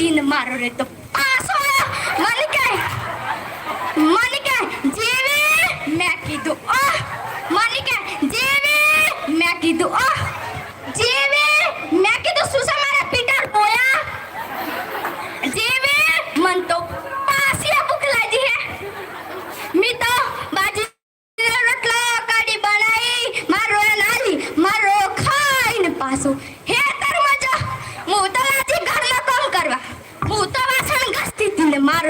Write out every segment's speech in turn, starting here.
तीन मारो रे तो पास। हो गया मन गए मन गए जीवे मैं की दो ओ मन गए जीवे मैं की दो ओ जीवे मैं की दो सुसा मारा पीटर बोया। जीवे मन तो पास या बुक लाजी है। मी तो बाजी रटलो गाड़ी बनाई। मारो नाली मारो खाइन पासो। हे तर मज़ा मुता હતી ને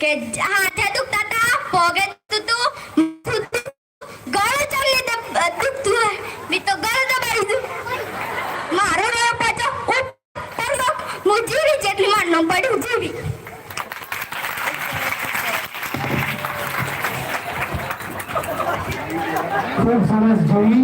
કે હાથે દુખતા તા પગે દુખતું ગળો ચાલી દુખતું મી તો ગળો દબાવી દઉં મારો રહ્યો પાછો નો હું જીવી જેટલી મારનું પડ્યું જીવી. ખૂબ સરસ જોઈ